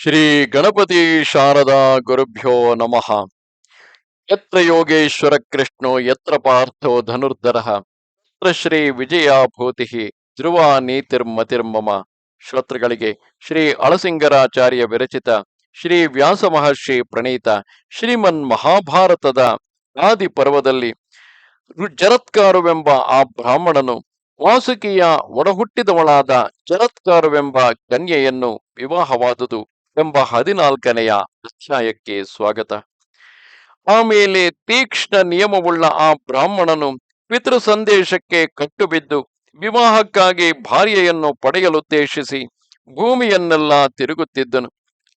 ಶ್ರೀ ಗಣಪತಿ ಶಾರದಾ ಗುರುಭ್ಯೋ ನಮಃ. ಯತ್ರ ಯೋಗೇಶ್ವರ ಕೃಷ್ಣೋ, ಯತ್ರ ಪಾರ್ಥೋ ಧನುರ್ಧರ. ಯತ್ರ ಶ್ರೀ ವಿಜಯ ಭೂತಿ ಧ್ರುವ ನೀತಿರ್ಮತಿರ್ಮಮ ಶ್ರೋತೃಗಳಿಗೆ ಶ್ರೀ ಅಳಸಿಂಗರಾಚಾರ್ಯ ವಿರಚಿತ ಶ್ರೀ ವ್ಯಾಸ ಮಹರ್ಷಿ ಪ್ರಣೀತ ಶ್ರೀಮನ್ ಮಹಾಭಾರತದ ಆದಿ ಪರ್ವದಲ್ಲಿ ಜರತ್ಕಾರವೆಂಬ ಆ ಬ್ರಾಹ್ಮಣನು ವಾಸುಕಿಯ ಒಡಹುಟ್ಟಿದವಳಾದ ಜರತ್ಕಾರುವೆಂಬ ಕನ್ಯೆಯನ್ನು ವಿವಾಹವಾದುದು. ಎಂಬ ಹದಿನಾಲ್ಕನೆಯ ಅಧ್ಯಾಯಕ್ಕೆ ಸ್ವಾಗತ. ಆಮೇಲೆ ತೀಕ್ಷ್ಣ ನಿಯಮವುಳ್ಳ ಆ ಬ್ರಾಹ್ಮಣನು ಪಿತೃ ಸಂದೇಶಕ್ಕೆ ಕಟ್ಟುಬಿದ್ದು ವಿವಾಹಕ್ಕಾಗಿ ಭಾರ್ಯೆಯನ್ನು ಪಡೆಯಲುದ್ದೇಶಿಸಿ ಭೂಮಿಯನ್ನೆಲ್ಲ ತಿರುಗುತ್ತಿದ್ದನು.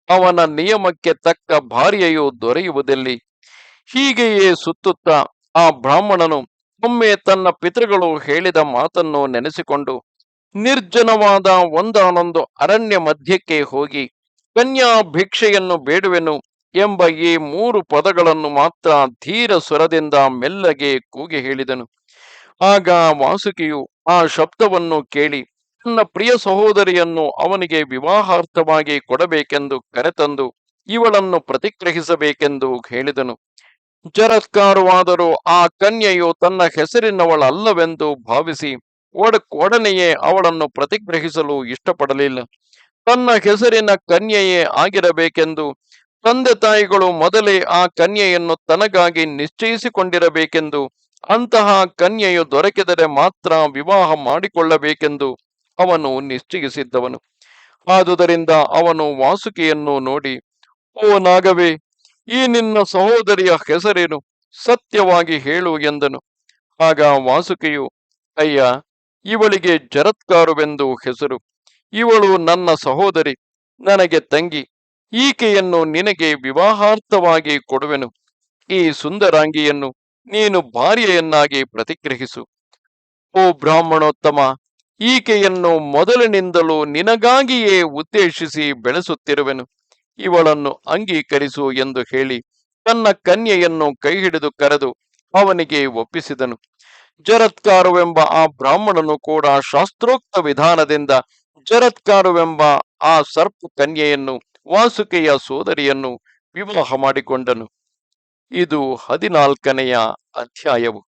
ಅವನ ನಿಯಮಕ್ಕೆ ತಕ್ಕ ಭಾರ್ಯೆಯು ದೊರೆಯುವುದಲ್ಲಿ. ಹೀಗೆಯೇ ಸುತ್ತುತ್ತಾ ಆ ಬ್ರಾಹ್ಮಣನು ಒಮ್ಮೆ ತನ್ನ ಪಿತೃಗಳು ಹೇಳಿದ ಮಾತನ್ನು ನೆನೆಸಿಕೊಂಡು ನಿರ್ಜನವಾದ ಒಂದಾನೊಂದು ಅರಣ್ಯ ಮಧ್ಯಕ್ಕೆ ಹೋಗಿ ಕನ್ಯಾ ಭಿಕ್ಷೆಯನ್ನು ಬೇಡುವೆನು ಎಂಬ ಈ ಮೂರು ಪದಗಳನ್ನು ಮಾತ್ರ ಧೀರ ಸ್ವರದಿಂದ ಮೆಲ್ಲಗೆ ಕೂಗಿ ಹೇಳಿದನು. ಆಗ ವಾಸುಕಿಯು ಆ ಶಬ್ದವನ್ನು ಕೇಳಿ ತನ್ನ ಪ್ರಿಯ ಸಹೋದರಿಯನ್ನು ಅವನಿಗೆ ವಿವಾಹಾರ್ಥವಾಗಿ ಕೊಡಬೇಕೆಂದು ಕರೆತಂದು ಇವಳನ್ನು ಪ್ರತಿಗ್ರಹಿಸಬೇಕೆಂದು ಹೇಳಿದನು. ಜರತ್ಕಾರವಾದರೂ ಆ ಕನ್ಯೆಯು ತನ್ನ ಹೆಸರಿನವಳಲ್ಲವೆಂದು ಭಾವಿಸಿ ಒಡ, ಒಡನೆಯೇ ಅವಳನ್ನು ಪ್ರತಿಗ್ರಹಿಸಲು ಇಷ್ಟಪಡಲಿಲ್ಲ. ತನ್ನ ಹೆಸರಿನ ಕನ್ಯೆಯೇ ಆಗಿರಬೇಕೆಂದು ತಂದೆ ತಾಯಿಗಳು ಮೊದಲೇ ಆ ಕನ್ಯೆಯನ್ನು ತನಗಾಗಿ ನಿಶ್ಚಯಿಸಿಕೊಂಡಿರಬೇಕೆಂದು ಅಂತಹ ಕನ್ಯೆಯು ದೊರಕಿದರೆ ಮಾತ್ರ ವಿವಾಹ ಮಾಡಿಕೊಳ್ಳಬೇಕೆಂದು ಅವನು ನಿಶ್ಚಯಿಸಿದ್ದವನು. ಆದುದರಿಂದ ಅವನು ವಾಸುಕಿಯನ್ನು ನೋಡಿ, ಓ ನಾಗವೇ, ಈ ನಿನ್ನ ಸಹೋದರಿಯ ಹೆಸರೇನು? ಸತ್ಯವಾಗಿ ಹೇಳು ಎಂದನು. ಆಗ ವಾಸುಕಿಯು, ಅಯ್ಯ, ಇವಳಿಗೆ ಜರತ್ಕಾರುವೆಂದು ಹೆಸರು. ಇವಳು ನನ್ನ ಸಹೋದರಿ, ನನಗೆ ತಂಗಿ, ಈಕೆಯನ್ನು ನಿನಗೆ ವಿವಾಹಾರ್ಥವಾಗಿ ಕೊಡುವೆನು. ಈ ಸುಂದರಾಂಗಿಯನ್ನು ನೀನು ಭಾರ್ಯೆಯನ್ನಾಗಿ ಪ್ರತಿಗ್ರಹಿಸು. ಓ ಬ್ರಾಹ್ಮಣೋತ್ತಮ, ಈಕೆಯನ್ನು ಮೊದಲಿನಿಂದಲೂ ನಿನಗಾಗಿಯೇ ಉದ್ದೇಶಿಸಿ ಬೆಳೆಸುತ್ತಿರುವೆನು. ಇವಳನ್ನು ಅಂಗೀಕರಿಸು ಎಂದು ಹೇಳಿ ತನ್ನ ಕನ್ಯೆಯನ್ನು ಕೈ ಹಿಡಿದು ಕರೆದು ಅವನಿಗೆ ಒಪ್ಪಿಸಿದನು. ಜರತ್ಕಾರವೆಂಬ ಆ ಬ್ರಾಹ್ಮಣನು ಕೂಡ ಶಾಸ್ತ್ರೋಕ್ತ ವಿಧಾನದಿಂದ ಜರತ್ಕಾರುವೆಂಬ ಆ ಸರ್ಪ ಕನ್ಯೆಯನ್ನು, ವಾಸುಕೆಯ ಸೋದರಿಯನ್ನು ವಿವಾಹ ಮಾಡಿಕೊಂಡನು. ಇದು ಹದಿನಾಲ್ಕನೆಯ ಅಧ್ಯಾಯವು.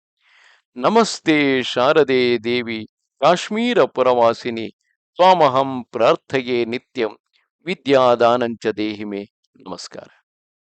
ನಮಸ್ತೆ ಶಾರದೆ ದೇವಿ, ಕಾಶ್ಮೀರ ಪುರವಾಸಿನಿ, ಸ್ವಾಮಹಂ ಪ್ರಾರ್ಥೆಯೇ ನಿತ್ಯಂ, ವಿದ್ಯಾದಾನಂಚ ದೇಹಿಮೆ. ನಮಸ್ಕಾರ.